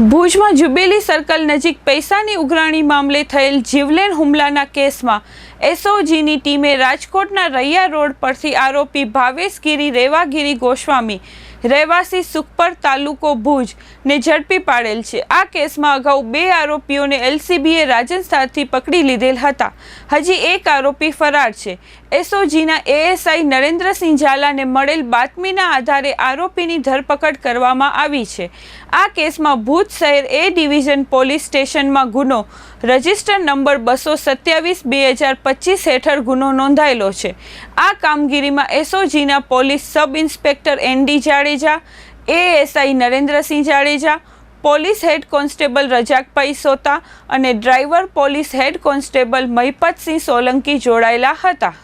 ભુજમાં jubilee circle નજીક પૈસાની ઉઘરાણી મામલે થયેલ જીવલેણ હુમલાના કેસમાં એસઓજીની ટીમે રાજકોટના રૈયા રોડ પરથી આરોપી ભાવેશગીરી રેવાગીરી ગોસ્વામી રહેવાસી સુખપર તાલુકો ભુજ ને ઝડપી પાડેલ છે. આ કેસમાં અગાઉ બે આરોપીઓને એલસીબીએ રાજસ્થાનથી પકડી લીધેલ હતા. હજી એક આરોપી ફરાર છે. એસઓજીના એએસઆઈ નરેન્દ્રસિંહ ઝાલાને મળેલ બાતમીના આધારે આરોપીની ધરપકડ કરવામાં આવી છે. આ કેસમાં ભુજ શહેર એ ડિવિઝન પોલીસ સ્ટેશનમાં ગુનો રજિસ્ટર નંબર બસો સત્યાવીસ બે હજાર પચીસ હેઠળ ગુનો નોંધાયેલો છે. આ કામગીરીમાં એસઓજીના police sub inspector N D Jadeja ASI Narendrasinh Jadeja, police head constable Rajakbhai Sota અને driver police head constable Mahipatsinh Solanki જોડાયેલા હતા.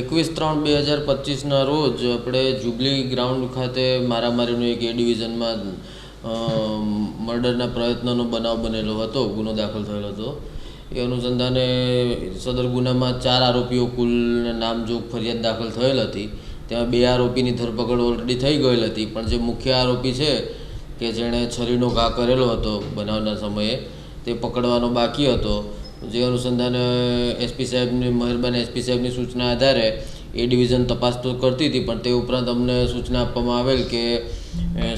એકવીસ ત્રણ બે હજાર પચીસના રોજ આપણે જુબલી ગ્રાઉન્ડ ખાતે મારામારીનો એક એ ડિવિઝનમાં મર્ડરના પ્રયત્નનો બનાવ બનેલો હતો, ગુનો દાખલ થયેલો હતો. એ અનુસંધાને સદર ગુનામાં ચાર આરોપીઓ કુલ નામજોગ ફરિયાદ દાખલ થયેલ હતી. તેમાં બે આરોપીની ધરપકડ ઓલરેડી થઈ ગયેલ હતી. પણ જે મુખ્ય આરોપી છે, કે જેણે છરીનો ઘા કરેલો હતો બનાવના સમયે, તે પકડવાનો બાકી હતો. જે અનુસંધાને એસપી સાહેબની, મહેરબાન એસપી સાહેબની સૂચના આધારે એ ડિવિઝન તપાસ તો કરતી હતી, પણ તે ઉપરાંત અમને સૂચના આપવામાં આવેલ કે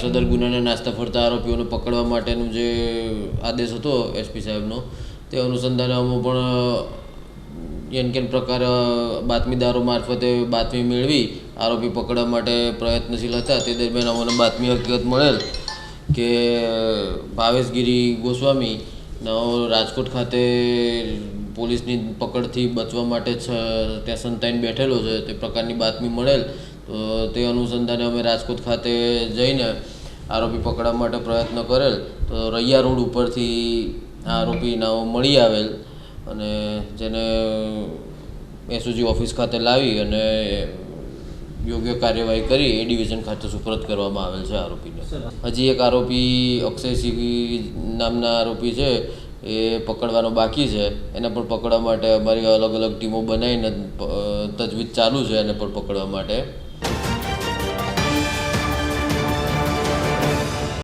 સદર ગુનાના નાસ્તા ફરતા આરોપીઓને પકડવા માટેનું જે આદેશ હતો એસપી સાહેબનો, તે અનુસંધાને અમે પણ એન કેન પ્રકારે બાતમીદારો મારફતે બાતમી મેળવી, આરોપી પકડવા માટે પ્રયત્નશીલ હતા. તે દરમિયાન અમને બાતમી હકીકત મળેલ કે ભાવેશગીરી ગોસ્વામી નવો રાજકોટ ખાતે પોલીસની પકડથી બચવા માટે ત્યાં સંતાઈને બેઠેલો છે. તે પ્રકારની બાતમી મળેલ. તો તે અનુસંધાને અમે રાજકોટ ખાતે જઈને આરોપી પકડવા માટે પ્રયત્ન કરેલ. તો રૈયા રોડ ઉપરથી આરોપી નાઓ મળી આવેલ. અને જેને એસઓજી ઓફિસ ખાતે લાવી અને યોગ્ય કાર્યવાહી કરી, એ ડિવિઝન ખાતે સુપરત કરવામાં આવેલ છે આરોપીને. હજી એક આરોપી અક્ષયસિંહ નામના આરોપી છે, એ પકડવાનો બાકી છે. એને પણ પકડવા માટે અમારી અલગ અલગ ટીમો બનાવીને તજવીજ ચાલુ છે એને પણ પકડવા માટે.